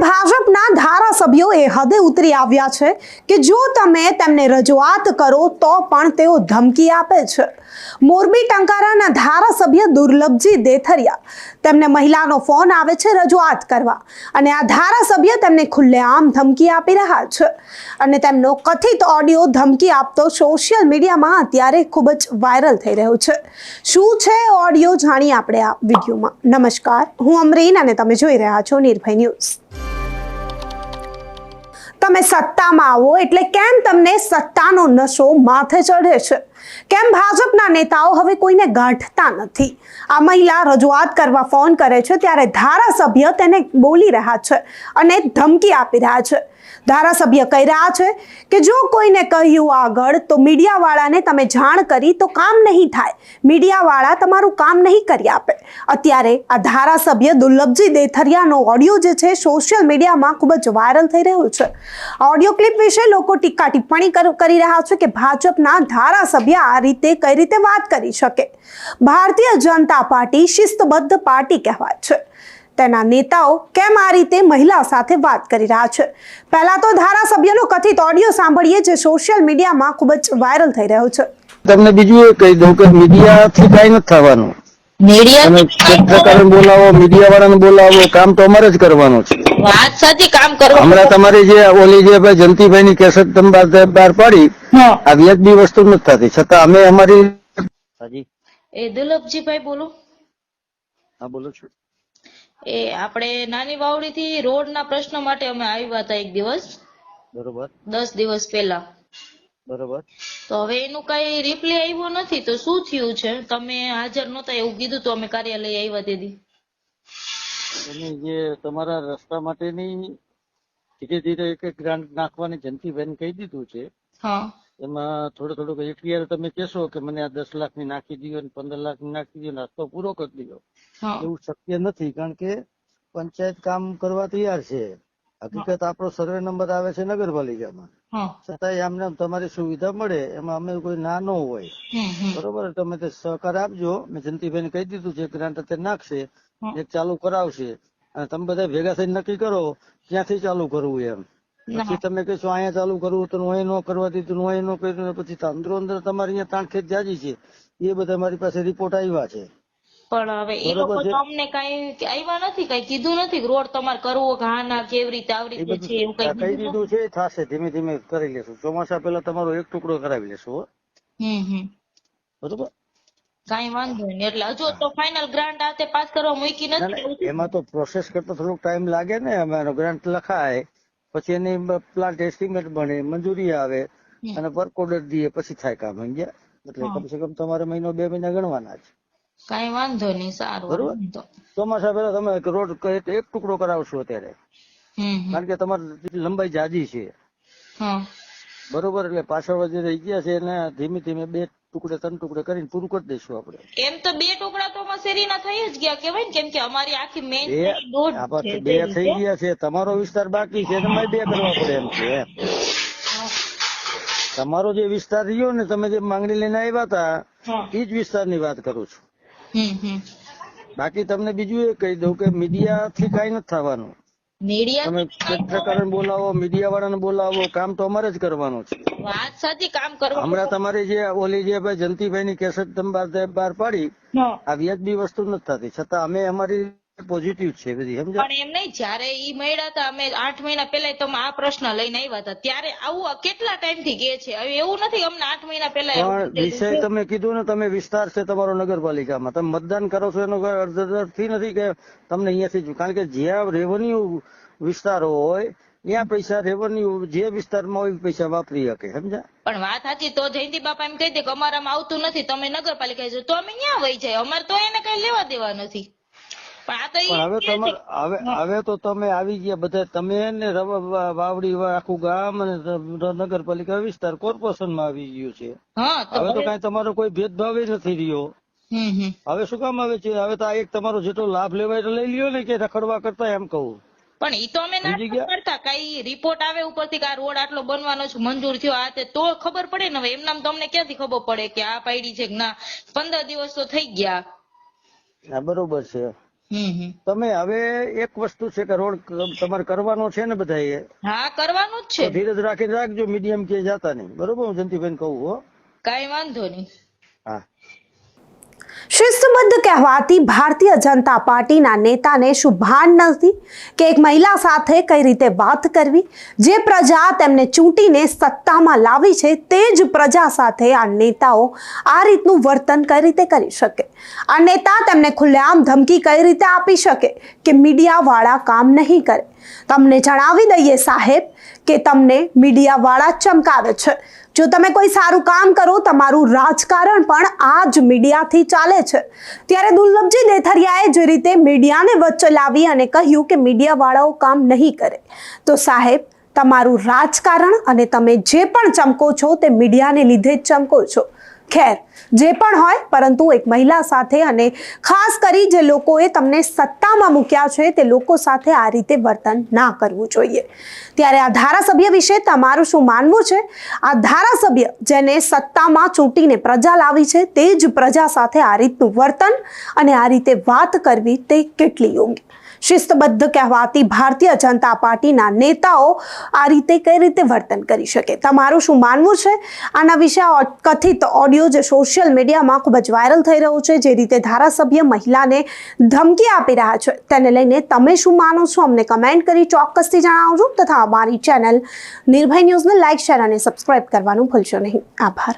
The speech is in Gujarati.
ભાજપના ધારાસભ્યો એ હદે ઉતરી આવ્યા છે કે જો તમે તેમને રજૂઆત કરો તો પણ તેઓ ધમકી આપે છે. મોરબી ટંકારાના ધારાસભ્ય દુર્લભજી દેથરિયા. તેમને મહિલાનો ફોન આવે છે રજૂઆત કરવા અને આ ધારાસભ્ય તેમને ખુલ્લેઆમ ધમકી આપી રહ્યા છે. અને તેમનો કથિત ઓડિયો ધમકી આપતો સોશિયલ મીડિયામાં અત્યારે ખૂબ જ વાયરલ થઈ રહ્યો છે. શું છે ઓડિયો જાણીએ આપણે આ વિડીયોમાં. નમસ્કાર, હું અમરીન અને તમે જોઈ રહ્યા છો નિર્ભય ન્યૂઝ. તમે સત્તામાં આવો એટલે કેમ તમને સત્તાનો નશો માથે ચડે છે? કેમ ભાજપના નેતાઓ હવે કોઈને ગાંઠતા નથી? આ મહિલા રજૂઆત કરવા ફોન કરે છે ત્યારે ધારાસભ્ય તેને બોલી રહ્યા છે અને ધમકી આપી રહ્યા છે. ધારાસભ્ય કહી રહ્યા છે કે જો કોઈને કહ્યું આગળ તો મીડિયાવાળાને તમે જાણ કરી તો કામ નહીં થાય. મીડિયાવાળા તમારું કામ નહીં કરી આપે. અત્યારે આ ધારાસભ્ય દુર્લભજી દેથરિયાનો ઓડિયો જે છે સોશિયલ મીડિયામાં ખૂબ જ વાયરલ થઈ રહ્યો છે. ઓડિયો ક્લિપ વિશે લોકો ટીકા ટિપ્પણી કરી રહ્યા છે કે ભાજપના ધારાસભ્ય આ રીતે કઈ રીતે વાત કરી શકે. ભારતીય જનતા પાર્ટી શિસ્તબદ્ધ પાર્ટી કહેવાય છે. તેના નેતાઓ કેમ આ રીતે મહિલા સાથે વાત કરી રહ્યા છે? પહેલા તો ધારાસભ્યનો કથિત ઓડિયો સાંભળીએ જે સોશિયલ મીડિયામાં ખૂબ જ વાયરલ થઈ રહ્યો છે. તમને બીજું એ કહી દઉં કે મીડિયા થી કઈ નથી થવાનું. મીડિયા તમે બોલાવો મીડિયા વાળાને બોલાવો કામ તો અમારે જ કરવાનું છે. વાત સાચી કામ કરવા હમણાં તમારી જે ઓલી જે ભાઈ જયંતિભાઈ ની કેસેટ તમે બહાર પાડી આ વ્યાજબી વસ્તુ નથી થતી. છતાં અમે અમારી એ દુર્લભજીભાઈ બોલું. હા બોલો છું. એ આપણે નાની વાવડી થી રોડ ના પ્રશ્ન માટે અમે આવ્યા હતા એક દિવસ. બરોબર. દસ દિવસ પહેલા. બરોબર. તો હવે એનું કઈ રિપ્લાય આવ્યો નથી. તો શું થયું છે? તમે હાજર નહોતા એવું કીધું તો અમે કાર્યાલય આવ્યા દીધી અને જે તમારા રસ્તા માટેની ધીરે ધીરે એક એક ગ્રાન્ટ નાખવાની જયંતિભાઈને કહી દીધું છે. એમાં થોડું થોડુંક એફઆઈઆર તમે કહેશો કે મને આ દસ લાખની નાખી દો ને પંદર લાખની નાખી દો ને રસ્તો પૂરો કરી દો એવું શક્ય નથી કારણ કે પંચાયત કામ કરવા તૈયાર છે. હકીકત આપણો સર્વે નંબર આવે છે નગરપાલિકામાં. છતાંય આમને તમારી સુવિધા મળે એમાં અમે કોઈ ના ન હોય. બરોબર તમે તે સહકાર આપજો. મેં જયંતિભાઈને કહી દીધું છે ગ્રાન્ટ અત્યારે નાખશે. એક ચાલુ કરાવશે. અને તમે બધા ભેગા થઈને નક્કી કરો ક્યાંથી ચાલુ કરવું એમ. પછી તમે કહેશો અહીંયા ચાલુ કરવું તો હું ન કરવા દીધું હું ન કર્યું પછી અંદરો અંદર તમારી અહીંયા તાણખેત જાજી છે. એ બધા મારી પાસે રિપોર્ટ આવ્યા છે. પણ હવે એ લોકો છે. તો અમને કઈ આવ્યા નથી કઈ કીધું નથી રોડ તમારે કરવો ના કેવી રીતે આવી રીતે છે એવું કઈ કહી દીધું છે થશે ધીમે ધીમે કરી લેશું. ચોમાસા પહેલા તમારો એક ટુકડો કરાવી લેશું હો. હમ હમ. બરોબર? કઈ વાંધો નહીં એટલે હજુ તો ફાઇનલ ગ્રાન્ટ આ તે પાસ કરવા મૂકી નથી એમાં તો પ્રોસેસ કરતા થોડોક ટાઈમ લાગે ને અમારો ગ્રાન્ટ લખાય. પછી એની પ્લાન્ટ એસ્ટિમેટ બને મંજૂરી આવે અને વર્ક ઓર્ડર દઈએ પછી થાય કામ સમજ્યા? એટલે. કમસે કમ તમારે મહિનો બે મહિના ગણવાના છે. કઈ વાંધો નહીં સારું બરોબર. ચોમાસા પેલા તમે રોડ એક એક ટુકડો કરાવશો અત્યારે. કારણ કે તમારી લંબાઈ જાજી છે. બરોબર એટલે પાછળ જે રહી ગયા છે એને ધીમે ધીમે બે ટુકડે ત્રણ ટુકડે કરીને પૂરું કરી દઈશું આપણે. એમ તો બે ટુકડા તો અમારા શેરીના થઈ જ ગયા કેવાય ને કેમ કે અમારી આખી મેઇન બે થઈ ગયા છે. તમારો વિસ્તાર બાકી છે તમારે બે કરવા પડે એમ છે તમારો જે વિસ્તાર રહ્યો ને તમે જે માંગણી લઈને આવ્યા હતા. એ જ વિસ્તારની વાત કરું છું. બાકી તમને બીજું એ કહી દઉં કે મીડિયા થી કઈ નથી થવાનું. મીડિયા તમે પત્રકારોને બોલાવો મીડિયા વાળાને બોલાવો કામ તો અમારે જ કરવાનું છે. વાત સાચી કામ કરવા હમણાં તમારી જે ઓલી જે ભાઈ જયંતિભાઈ ની કેસેટ તમે બહાર બહાર પાડી આ વ્યાજબી વસ્તુ નથી થતી. છતાં અમે અમારી પોઝિટિવ છે બધી સમજા પણ એમ નહીં જયારે ઈ મળ્યા હતા અમે આઠ મહિના પહેલા તમે આ પ્રશ્ન લઈને આવ્યા હતા. ત્યારે આવું કેટલા ટાઈમથી કે છે? હવે એવું નથી અમને આઠ મહિના પહેલા પણ વિષય તમે કીધું ને તમે વિસ્તાર છે તમારો નગરપાલિકામાં. તમે મતદાન કરો છો એનો કોઈ અર્થ નથી કે તમને અહીંયાથી કારણ કે જ્યાં રેવન્યુ વિસ્તારો હોય ત્યાં પૈસા રેવન્યુ જે વિસ્તારમાં હોય પૈસા વાપરી શકે સમજા પણ વાત સાચી તો જયંતિ બાપા એમ કહી દે કે અમારામાં આવતું નથી તમે નગરપાલિકા જો તો અમે ક્યાં વહી જાય. અમારે તો એને કઈ લેવા દેવા નથી. પણ આ તો હવે હવે હવે તો તમે આવી ગયા બધા. તમે ને વાવડી આખું ગામ અને નગરપાલિકા વિસ્તાર કોર્પોરેશનમાં આવી ગયું છે. હા હવે તો કઈ તમારો કોઈ ભેદભાવ નથી રહ્યો. હવે શું કામ આવે છે? હવે તો આ એક તમારો જેટલો લાભ લેવાય તો લઈ લ્યો ને કે રખડવા કરતા એમ કહું. પણ ઈ તો અમે ના? કરતા. કઈ રિપોર્ટ આવે ઉપરથી કે આ રોડ આટલો બનવાનો છે મંજૂર થયો. આ તે તો ખબર પડે ને હવે. એમનામ તમને ક્યાંથી ખબર પડે કે આ પાયડી છે કે ના? પંદર દિવસ તો થઈ ગયા. હા બરોબર છે. તમે હવે એક વસ્તુ છે કે રોડ તમારે કરવાનો છે ને બધાએ? હા કરવાનું જ છે. ધીરજ રાખીને રાખજો મીડિયમ કે જાતા નહીં. બરોબર હું જયંતિબેન કહું હો. કઈ વાંધો નહીં. હા. શિસ્તબદ્ધ કહેવાતી ભારતીય જનતા પાર્ટીના નેતાને શું ભાન નથી કે એક મહિલા સાથે કઈ રીતે વાત કરવી, જે પ્રજા તેમને ચૂંટીને સત્તામાં લાવી છે તે જ પ્રજા સાથે આ નેતાઓ આ રીતનું વર્તન કઈ રીતે કરી શકે? આ નેતા તેમને ખુલ્લેઆમ ધમકી કઈ રીતે આપી શકે કે મીડિયાવાળા કામ નહીં કરે? તમને જણાવી દઈએ સાહેબ કે તમને મીડિયાવાળા ચમકાવે છે. જો તમે કોઈ સારું કામ કરો, તમારું રાજકારણ પણ આ જ મીડિયાથી ચાલે છે. ત્યારે દુર્લભજી દેથરિયાએ જે રીતે મીડિયાને વચ્ચે લાવી અને કહ્યું કે મીડિયાવાળાઓ કામ નહીં કરે, તો સાહેબ, તમારું રાજકારણ અને તમે જે પણ ચમકો છો તે મીડિયાને લીધે જ ચમકો છો. ખેર, જે પણ હોય, પરંતુ એક મહિલા સાથે અને ખાસ કરી જે લોકોએ તમને સત્તામાં મૂક્યા છે, તે લોકો સાથે આ રીતે વર્તન ના કરવું જોઈએ. ત્યારે આ ધારાસભ્ય વિશે તમારું શું માનવું છે? આ ધારાસભ્ય જેને સત્તામાં ચૂંટીને પ્રજા લાવી છે, તે જ પ્રજા સાથે આ રીતનું વર્તન અને આ રીતે વાત કરવી તે કેટલી યોગ્ય? શિસ્તબદ્ધ કહેવાતી ભારતીય જનતા પાર્ટીના નેતાઓ આ રીતે કઈ રીતે વર્તન કરી શકે? તમારું શું માનવું છે? આના વિશે કથિત ઓડિયો જે સોશિયલ મીડિયામાં ખૂબ જ વાયરલ થઈ રહ્યો છે, જે રીતે ધારાસભ્ય મહિલાને ધમકી આપી રહ્યા છે, તેને લઈને તમે શું માનો છો? અમને કમેન્ટ કરી ચોક્કસથી જણાવજો તથા અમારી ચેનલ નિર્ભય ન્યૂઝને લાઇક, શેર અને સબસ્ક્રાઇબ કરવાનું ભૂલશો નહીં. આભાર.